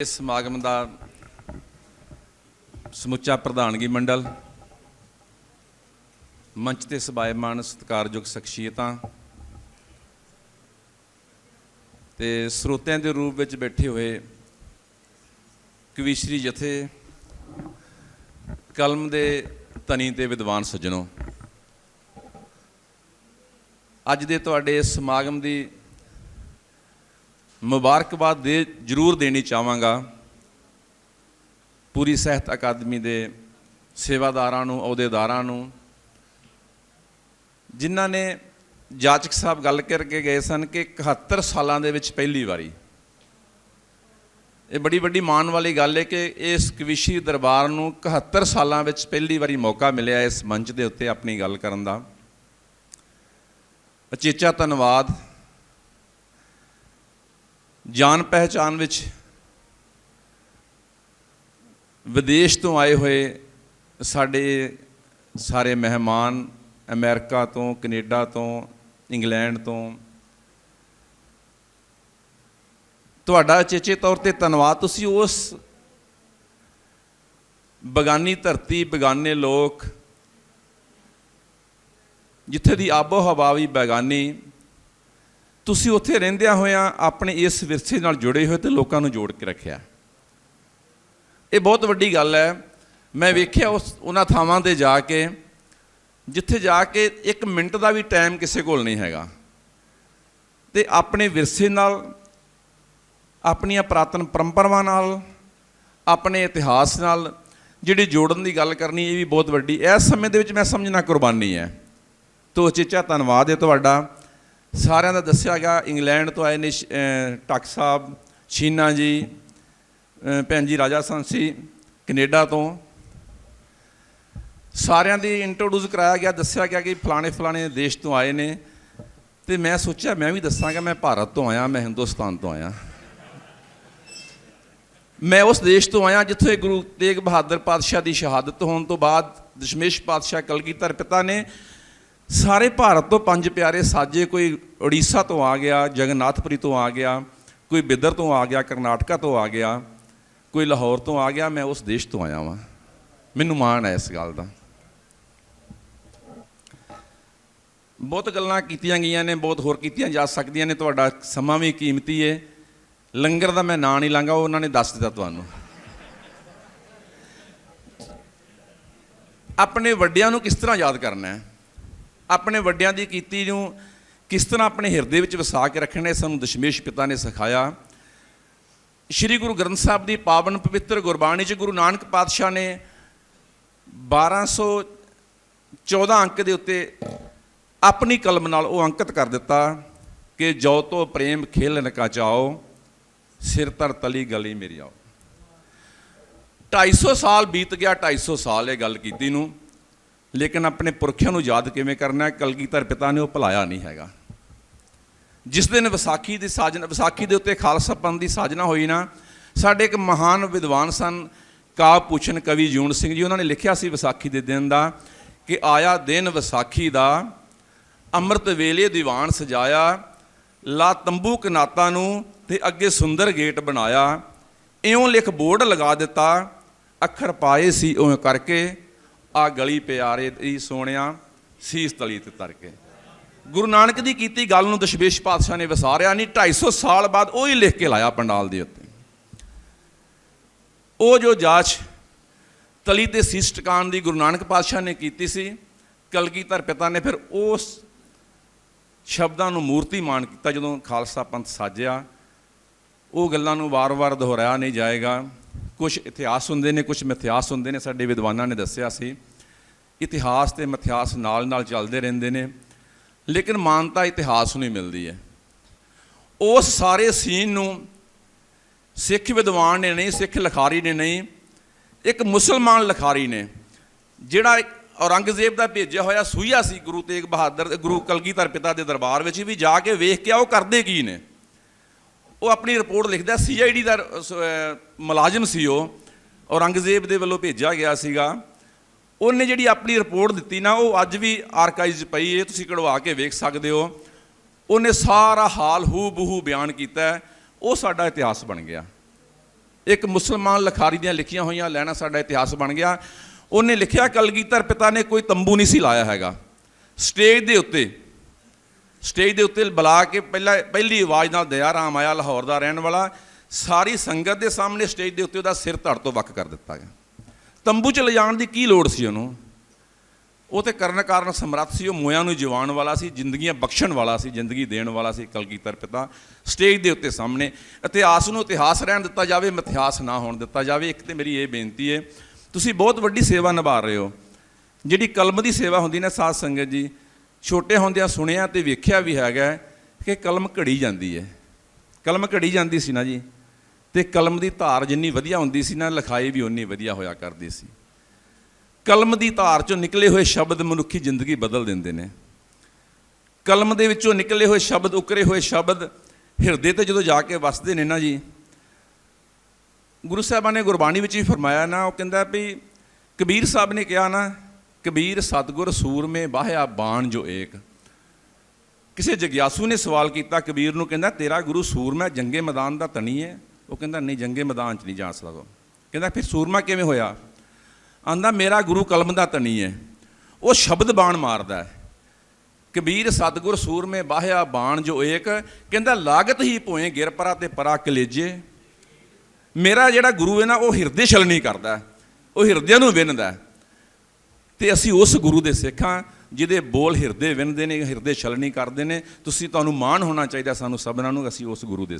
ਇਸ ਸਮਾਗਮ ਦਾ ਸਮੁੱਚਾ ਪ੍ਰਧਾਨਗੀ ਮੰਡਲ, ਮੰਚ ਤੇ ਸਬਾਇਮਾਨ ਸਤਿਕਾਰਯੋਗ ਸ਼ਖਸੀਅਤਾਂ ਤੇ ਸਰੋਤਿਆਂ ਦੇ ਰੂਪ ਵਿੱਚ ਬੈਠੇ ਹੋਏ ਕਵੀਸ਼ਰੀ ਜਥੇ ਕਲਮ ਦੇ ਤਨੀ ਤੇ ਵਿਦਵਾਨ ਸੱਜਣੋ, ਅੱਜ ਦੇ ਤੁਹਾਡੇ ਇਸ ਸਮਾਗਮ ਦੀ ਮੁਬਾਰਕਬਾਦ ਦੇ ਜ਼ਰੂਰ ਦੇਣੀ ਚਾਹਾਂਗਾ। ਪੂਰੀ ਸਾਹਿਤ ਅਕਾਦਮੀ ਦੇ ਸੇਵਾਦਾਰਾਂ ਨੂੰ, ਅਹੁਦੇਦਾਰਾਂ ਨੂੰ। ਜਿਨ੍ਹਾਂ ਨੇ ਜਾਚਕ ਸਾਹਿਬ ਗੱਲ ਕਰਕੇ ਗਏ ਸਨ ਕਿ 71 ਸਾਲਾਂ ਦੇ ਵਿੱਚ ਪਹਿਲੀ ਵਾਰੀ। ਇਹ ਬੜੀ ਵੱਡੀ ਮਾਣ ਵਾਲੀ ਗੱਲ ਹੈ ਕਿ ਇਸ ਕਵਿਸ਼ੀ ਦਰਬਾਰ ਨੂੰ 71 ਸਾਲਾਂ ਵਿੱਚ ਪਹਿਲੀ ਵਾਰੀ ਮੌਕਾ ਮਿਲਿਆ ਇਸ ਮੰਚ ਦੇ ਉੱਤੇ ਆਪਣੀ ਗੱਲ ਕਰਨ ਦਾ। ਅਚੇਚਾ ਧੰਨਵਾਦ। ਜਾਣ ਪਹਿਚਾਨ ਵਿੱਚ ਵਿਦੇਸ਼ ਤੋਂ ਆਏ ਹੋਏ ਸਾਡੇ ਸਾਰੇ ਮਹਿਮਾਨ ਅਮਰੀਕਾ ਤੋਂ, ਕੈਨੇਡਾ ਤੋਂ, ਇੰਗਲੈਂਡ ਤੋਂ, ਤੁਹਾਡਾ ਚੇਚੇ ਤੌਰ ਤੇ ਧੰਨਵਾਦ। ਤੁਸੀਂ ਉਸ ਬਗਾਨੀ ਧਰਤੀ, ਬਗਾਨੇ ਲੋਕ ਜਿੱਥੇ ਦੀ ਆਬੋ ਹਵਾ ਵੀ ਬੇਗਾਨੀ ਤੁਸੀਂ ਉੱਥੇ ਰਹਿੰਦਿਆਂ ਹੋਇਆਂ ਆਪਣੇ ਇਸ ਵਿਰਸੇ ਨਾਲ ਜੁੜੇ ਹੋਏ ਤੇ ਲੋਕਾਂ ਨੂੰ ਜੋੜ ਕੇ ਰੱਖਿਆ। ਇਹ ਬਹੁਤ ਵੱਡੀ ਗੱਲ ਹੈ। ਮੈਂ ਵੇਖਿਆ ਉਸ, ਉਹਨਾਂ ਥਾਵਾਂ ਤੇ ਜਾ ਕੇ, ਜਿੱਥੇ ਜਾ ਕੇ ਇੱਕ ਮਿੰਟ ਦਾ ਵੀ ਟਾਈਮ ਕਿਸੇ ਕੋਲ ਨਹੀਂ ਹੈਗਾ। ਤੇ ਆਪਣੇ ਵਿਰਸੇ ਨਾਲ, ਆਪਣੀਆਂ ਪ੍ਰਾਤਨ ਪਰੰਪਰਾਵਾਂ ਨਾਲ, ਆਪਣੇ ਇਤਿਹਾਸ ਨਾਲ, ਜਿਹੜੀ ਜੋੜਨ ਦੀ ਗੱਲ ਕਰਨੀ, ਇਹ ਵੀ ਬਹੁਤ ਵੱਡੀ। ਇਸ ਸਮੇਂ ਦੇ ਵਿੱਚ ਮੈਂ ਸਮਝਣਾ ਕੁਰਬਾਨੀ ਹੈ। ਤੋ ਚੇਚਾ, ਧੰਨਵਾਦ ਹੈ ਤੁਹਾਡਾ। ਸਾਰਿਆਂ ਦਾ ਦੱਸਿਆ ਗਿਆ, ਇੰਗਲੈਂਡ ਤੋਂ ਆਏ ਨੇ ਟੱਕ ਸਾਹਿਬ, ਛੀਨਾ ਜੀ ਭੈਣ ਜੀ ਰਾਜਾ ਸੰਸੀ ਕੈਨੇਡਾ ਤੋਂ। ਸਾਰਿਆਂ ਦੀ ਇੰਟਰੋਡਿਊਸ ਕਰਾਇਆ ਗਿਆ, ਦੱਸਿਆ ਗਿਆ ਕਿ ਫਲਾਣੇ ਫਲਾਣੇ ਦੇਸ਼ ਤੋਂ ਆਏ ਨੇ। ਤੇ ਮੈਂ ਸੋਚਿਆ, ਮੈਂ ਵੀ ਦੱਸਾਂਗਾ, ਮੈਂ ਭਾਰਤ ਤੋਂ ਆਇਆ, ਮੈਂ ਹਿੰਦੁਸਤਾਨ ਤੋਂ ਆਇਆ। ਮੈਂ ਉਸ ਦੇਸ਼ ਤੋਂ ਆਇਆ ਜਿੱਥੇ ਗੁਰੂ ਤੇਗ ਬਹਾਦਰ ਪਾਤਸ਼ਾਹ ਦੀ ਸ਼ਹਾਦਤ ਹੋਣ ਤੋਂ ਬਾਅਦ ਦਸ਼ਮੇਸ਼ ਪਾਤਸ਼ਾਹ ਕਲਗੀਧਰ ਪਿਤਾ ਨੇ ਸਾਰੇ ਭਾਰਤ ਤੋਂ ਪੰਜ ਪਿਆਰੇ ਸਾਜੇ ਕੋਈ ਉੜੀਸਾ ਤੋਂ ਆ ਗਿਆ, ਜਗਨਨਾਥਪੁਰੀ ਤੋਂ ਆ ਗਿਆ, ਕੋਈ ਬਿੱਦਰ ਤੋਂ ਆ ਗਿਆ, ਕਰਨਾਟਕਾ ਤੋਂ ਆ ਗਿਆ, ਕੋਈ ਲਾਹੌਰ ਤੋਂ ਆ ਗਿਆ, ਮੈਂ ਉਸ ਦੇਸ਼ ਤੋਂ ਆਇਆ ਵਾਂ। ਮੈਨੂੰ ਮਾਣ ਹੈ ਇਸ ਗੱਲ ਦਾ। ਬਹੁਤ ਗੱਲਾਂ ਕੀਤੀਆਂ ਗਈਆਂ ਨੇ, ਬਹੁਤ ਹੋਰ ਕੀਤੀਆਂ ਜਾ ਸਕਦੀਆਂ ਨੇ, ਤੁਹਾਡਾ ਸਮਾਂ ਵੀ ਕੀਮਤੀ ਹੈ ਲੰਗਰ ਦਾ ਮੈਂ ਨਾਂ ਨਹੀਂ ਲਾਂਗਾ ਉਹਨਾਂ ਨੇ ਦੱਸ ਦਿੱਤਾ ਤੁਹਾਨੂੰ। ਆਪਣੇ ਵੱਡਿਆਂ ਨੂੰ ਕਿਸ ਤਰ੍ਹਾਂ ਯਾਦ ਕਰਨਾ ਹੈ? ਆਪਣੇ ਵੱਡਿਆਂ ਦੀ ਕੀਤੀ ਨੂੰ ਕਿਸ ਤਰ੍ਹਾਂ ਆਪਣੇ ਹਿਰਦੇ ਵਿੱਚ ਵਸਾ ਕੇ ਰੱਖਣਾ ਸਾਨੂੰ ਦਸ਼ਮੇਸ਼ ਪਿਤਾ ਨੇ ਸਿਖਾਇਆ। ਸ਼੍ਰੀ ਗੁਰੂ ਗ੍ਰੰਥ ਸਾਹਿਬ ਦੀ ਪਾਵਨ ਪਵਿੱਤਰ ਗੁਰਬਾਣੀ 'ਚ ਗੁਰੂ ਨਾਨਕ ਪਾਤਸ਼ਾਹ ਨੇ 1214 ਅੰਕ ਦੇ ਉੱਤੇ ਆਪਣੀ ਕਲਮ ਨਾਲ ਉਹ ਅੰਕਿਤ ਕਰ ਦਿੱਤਾ ਕਿ ਜੋ ਤੋ ਪ੍ਰੇਮ ਖੇਲ ਕਾ ਸਿਰ ਤਰ ਤਲੀ ਗਲੀ ਮੇਰੀ ਆਓ। 250 ਸਾਲ ਬੀਤ ਗਿਆ 250 ਸਾਲ ਇਹ ਗੱਲ ਕੀਤੀ ਨੂੰ। ਲੇਕਿਨ ਆਪਣੇ ਪੁਰਖਿਆਂ ਨੂੰ ਯਾਦ ਕਿਵੇਂ ਕਰਨਾ ਹੈ? ਕਲਗੀਧਰ ਪਿਤਾ ਨੇ ਉਹ ਭੁਲਾਇਆ ਨਹੀਂ ਹੈਗਾ। ਜਿਸ ਦਿਨ ਵਿਸਾਖੀ ਦੀ ਸਾਜਨਾ ਵਿਸਾਖੀ ਦੇ ਉੱਤੇ ਖਾਲਸਾ ਪੰਥ ਦੀ ਸਾਜਨਾ ਹੋਈ ਨਾ, ਸਾਡੇ ਇੱਕ ਮਹਾਨ ਵਿਦਵਾਨ ਸਨ ਕਾਵ ਪੁੱਛਨ ਕਵੀ ਜੂਨ ਸਿੰਘ ਜੀ, ਉਹਨਾਂ ਨੇ ਲਿਖਿਆ ਸੀ ਵਿਸਾਖੀ ਦੇ ਦਿਨ ਦਾ ਕਿ ਆਇਆ ਦਿਨ ਵਿਸਾਖੀ ਦਾ, ਅੰਮ੍ਰਿਤ ਵੇਲੇ ਦੀਵਾਨ ਸਜਾਇਆ, ਲਾ ਤੰਬੂ ਕਨਾਤਾ ਨੂੰ ਤੇ ਅੱਗੇ ਸੁੰਦਰ ਗੇਟ ਬਣਾਇਆ, ਇਉਂ ਲਿਖ ਬੋਰਡ ਲਗਾ ਦਿੱਤਾ, ਅੱਖਰ ਪਾਏ ਸੀ ਉਹ ਕਰਕੇ ਆ ਗਲੀ ਪਿਆਰੇ ਦੀ ਸੋਹਣਿਆ ਸੀਸ ਤਲੀ ਤੇ ਤਰ ਕੇ ਗੁਰੂ ਨਾਨਕ ਦੀ ਕੀਤੀ ਗੱਲ ਨੂੰ ਦਸ਼ਮੇਸ਼ ਪਾਤਸ਼ਾਹ ਨੇ ਵਿਸਾਰਿਆ, ਨਹੀਂ 250 ਸਾਲ ਬਾਅਦ ਉਹ ਹੀ ਲਿਖ ਕੇ ਲਾਇਆ ਪੰਡਾਲ ਦੇ ਉੱਤੇ। ਉਹ ਜੋ ਜਾਚ ਤਲੀ ਤੇ ਸੀਸ ਟਿਕਾਣ ਦੀ ਗੁਰੂ ਨਾਨਕ ਪਾਤਸ਼ਾਹ ਨੇ ਕੀਤੀ ਸੀ, ਕਲਗੀਧਰ ਪਿਤਾ ਨੇ ਫਿਰ ਉਸ ਸ਼ਬਦਾਂ ਨੂੰ ਮੂਰਤੀਮਾਨ ਕੀਤਾ, ਜਦੋਂ ਖਾਲਸਾ ਪੰਥ ਸਾਜਿਆ, ਉਹ ਗੱਲਾਂ ਨੂੰ ਵਾਰ-ਵਾਰ ਦੁਹਰਾਇਆ ਨਹੀਂ ਜਾਏਗਾ। ਕੁਝ ਇਤਿਹਾਸ ਹੁੰਦੇ ਨੇ ਕੁਝ ਮਿਥਿਹਾਸ ਹੁੰਦੇ ਨੇ, ਸਾਡੇ ਵਿਦਵਾਨਾਂ ਨੇ ਦੱਸਿਆ ਸੀ। ਇਤਿਹਾਸ ਤੇ ਮਿਥਿਹਾਸ ਨਾਲ-ਨਾਲ ਚੱਲਦੇ ਰਹਿੰਦੇ ਨੇ, ਲੇਕਿਨ ਮਾਨਤਾ ਇਤਿਹਾਸ ਨੂੰ ਹੀ ਮਿਲਦੀ ਹੈ। ਉਸ ਸਾਰੇ ਸੀਨ ਨੂੰ ਸਿੱਖ ਵਿਦਵਾਨ ਨੇ ਨਹੀਂ, ਸਿੱਖ ਲਿਖਾਰੀ ਨੇ ਨਹੀਂ, ਇੱਕ ਮੁਸਲਮਾਨ ਲਿਖਾਰੀ ਨੇ, ਜਿਹੜਾ ਔਰੰਗਜ਼ੇਬ ਦਾ ਭੇਜਿਆ ਹੋਇਆ ਸੂਈਆ ਸੀ, ਗੁਰੂ ਤੇਗ ਬਹਾਦਰ ਗੁਰੂ ਕਲਗੀਧਰ ਪਿਤਾ ਦੇ ਦਰਬਾਰ ਵਿੱਚ ਵੀ ਜਾ ਕੇ ਵੇਖ ਕੇ ਆ, ਉਹ ਕਰਦੇ ਕੀ ਨੇ? ਉਹ ਆਪਣੀ ਰਿਪੋਰਟ ਲਿਖਦਾ ਸੀਆਈਡੀ ਦਾ ਸ- ਮੁਲਾਜ਼ਮ ਸੀ ਉਹ, ਔਰੰਗਜ਼ੇਬ ਦੇ ਵੱਲੋਂ ਭੇਜਿਆ ਗਿਆ ਸੀਗਾ। ਉਹਨੇ ਜਿਹੜੀ ਆਪਣੀ ਰਿਪੋਰਟ ਦਿੱਤੀ ਨਾ, ਉਹ ਅੱਜ ਵੀ ਆਰਕਾਈਵ ਪਈ ਹੈ, ਤੁਸੀਂ ਕਢਵਾ ਕੇ ਵੇਖ ਸਕਦੇ ਹੋ। ਉਹਨੇ ਸਾਰਾ ਹਾਲ ਹੂ ਬਹੂ ਬਿਆਨ ਕੀਤਾ ਉਹ ਸਾਡਾ ਇਤਿਹਾਸ ਬਣ ਗਿਆ। ਇੱਕ ਮੁਸਲਮਾਨ ਲਖਾਰੀ ਦੀਆਂ ਲਿਖੀਆਂ ਹੋਈਆਂ ਲੈਣਾ ਸਾਡਾ ਇਤਿਹਾਸ ਬਣ ਗਿਆ। ਉਹਨੇ ਲਿਖਿਆ, ਕਲਗੀਧਰ ਪਿਤਾ ਨੇ ਕੋਈ ਤੰਬੂ ਨਹੀਂ ਸੀ ਲਾਇਆ ਹੈਗਾ। ਸਟੇਜ ਦੇ ਉੱਤੇ ਸਟੇਜ ਦੇ ਉੱਤੇ ਬੁਲਾ ਕੇ ਪਹਿਲਾਂ ਪਹਿਲੀ ਆਵਾਜ਼ ਨਾਲ ਦਇਆ ਰਾਮ ਆਇਆ, ਲਾਹੌਰ ਦਾ ਰਹਿਣ ਵਾਲਾ। ਸਾਰੀ ਸੰਗਤ ਦੇ ਸਾਹਮਣੇ ਸਟੇਜ ਦੇ ਉੱਤੇ ਉਹਦਾ ਸਿਰ ਧੜ ਤੋਂ ਵੱਖ ਕਰ ਦਿੱਤਾ ਗਿਆ। ਤੰਬੂ ਚ ਲਿਜਾਣ ਦੀ ਕੀ ਲੋੜ ਸੀ ਉਹਨੂੰ? ਉਹ ਤੇ ਕਰਨ ਕਾਰਨ ਸਮਰੱਥ ਸੀ, ਉਹ ਮੋਇਆਂ ਨੂੰ ਜਿਵਾਉਣ ਵਾਲਾ ਸੀ, ਜ਼ਿੰਦਗੀਆਂ ਬਖਸ਼ਣ ਵਾਲਾ ਸੀ, ਜ਼ਿੰਦਗੀ ਦੇਣ ਵਾਲਾ ਸੀ ਕਲਗੀਧਰ ਪਿਤਾ। ਸਟੇਜ ਦੇ ਉੱਤੇ ਸਾਹਮਣੇ ਇਤਿਹਾਸ ਨੂੰ ਇਤਿਹਾਸ ਰਹਿਣ ਦਿੱਤਾ ਜਾਵੇ, ਮਿਥਿਹਾਸ ਨਾ ਹੋਣ ਦਿੱਤਾ ਜਾਵੇ। ਇੱਕ ਤੇ ਮੇਰੀ ਇਹ ਬੇਨਤੀ ਹੈ, ਤੁਸੀਂ ਬਹੁਤ ਵੱਡੀ ਸੇਵਾ ਨਿਭਾ ਰਹੇ ਹੋ। ਜਿਹੜੀ ਕਲਮ ਦੀ ਸੇਵਾ ਹੁੰਦੀ ਨਾ ਸਾਧ ਸੰਗਤ ਜੀ ਛੋਟੇ ਹੁੰਦਿਆਂ ਸੁਣਿਆ ਤੇ ਵੇਖਿਆ ਵੀ ਹੈਗਾ ਕਿ ਕਲਮ ਘੜੀ ਜਾਂਦੀ ਹੈ। ਕਲਮ ਘੜੀ ਜਾਂਦੀ ਸੀ ਨਾ ਜੀ। ਤੇ ਕਲਮ ਦੀ ਧਾਰ ਜਿੰਨੀ ਵਧੀਆ ਹੁੰਦੀ ਸੀ ਨਾ, ਲਿਖਾਈ ਵੀ ਉਨੀ ਵਧੀਆ ਹੋਇਆ ਕਰਦੀ ਸੀ। ਕਲਮ ਦੀ ਧਾਰ ਚੋਂ ਨਿਕਲੇ ਹੋਏ ਸ਼ਬਦ ਮਨੁੱਖੀ ਜ਼ਿੰਦਗੀ ਬਦਲ ਦਿੰਦੇ ਨੇ। ਕਲਮ ਦੇ ਵਿੱਚੋਂ ਨਿਕਲੇ ਹੋਏ ਸ਼ਬਦ, ਉਕਰੇ ਹੋਏ ਸ਼ਬਦ ਹਿਰਦੇ ਤੇ ਜਦੋਂ ਜਾ ਕੇ ਵਸਦੇ ਨੇ ਨਾ ਜੀ, ਗੁਰੂ ਸਾਹਿਬਾਨ ਨੇ ਗੁਰਬਾਣੀ ਵਿੱਚ ਵੀ ਫਰਮਾਇਆ ਨਾ, ਉਹ ਕਹਿੰਦਾ ਵੀ ਕਬੀਰ ਸਾਹਿਬ ਨੇ ਕਿਹਾ ਨਾ ਕਬੀਰ ਸਤਗੁਰ ਸੂਰਮੇ ਬਾਹਿਆ ਬਾਣ ਜੋ ਏਕ। ਕਿਸੇ ਜਗਿਆਸੂ ਨੇ ਸਵਾਲ ਕੀਤਾ, ਕਬੀਰ ਨੂੰ ਕਹਿੰਦਾ, ਤੇਰਾ ਗੁਰੂ ਸੂਰਮਾ ਜੰਗੇ ਮੈਦਾਨ ਦਾ ਤਣੀ ਹੈ ਉਹ ਕਹਿੰਦਾ, ਨਹੀਂ, ਜੰਗੇ ਮੈਦਾਨ 'ਚ ਨਹੀਂ ਜਾ ਸਕਦਾ। ਕਹਿੰਦਾ, ਫਿਰ ਸੂਰਮਾ ਕਿਵੇਂ ਹੋਇਆ? ਆਂਦਾ, ਮੇਰਾ ਗੁਰੂ ਕਲਮ ਦਾ ਤਣੀ ਹੈ ਉਹ ਸ਼ਬਦ ਬਾਣ ਮਾਰਦਾ ਹੈ। ਕਬੀਰ ਸਤਗੁਰ ਸੂਰਮੇ ਬਾਹਿਆ ਬਾਣ ਜੋ ਏਕ। ਕਹਿੰਦਾ, ਲਾਗਤ ਹੀ ਭੋਏ ਗਿਰ ਪਰਾ ਤੇ ਪਰਾ ਕਲੇਜੇ। ਮੇਰਾ ਜਿਹੜਾ ਗੁਰੂ ਹੈ ਨਾ, ਉਹ ਹਿਰਦੇ ਛਲਣੀ ਕਰਦਾ ਉਹ ਹਿਰਦਿਆਂ ਨੂੰ ਵਿੰਨਦਾ ਤੇ ਅਸੀਂ ਉਸ ਗੁਰੂ ਦੇ ਸਿੱਖ ਹਾਂ, ਜਿਹਦੇ ਬੋਲ ਹਿਰਦੇ ਵਿੰਨਦੇ ਨੇ, ਹਿਰਦੇ ਛਲਣੀ ਕਰਦੇ ਨੇ। ਤੁਸੀਂ ਤੁਹਾਨੂੰ ਮਾਣ ਹੋਣਾ ਚਾਹੀਦਾ ਸਾਨੂੰ ਸਭਨਾਂ ਨੂੰ, ਅਸੀਂ ਉਸ ਗੁਰੂ ਦੇ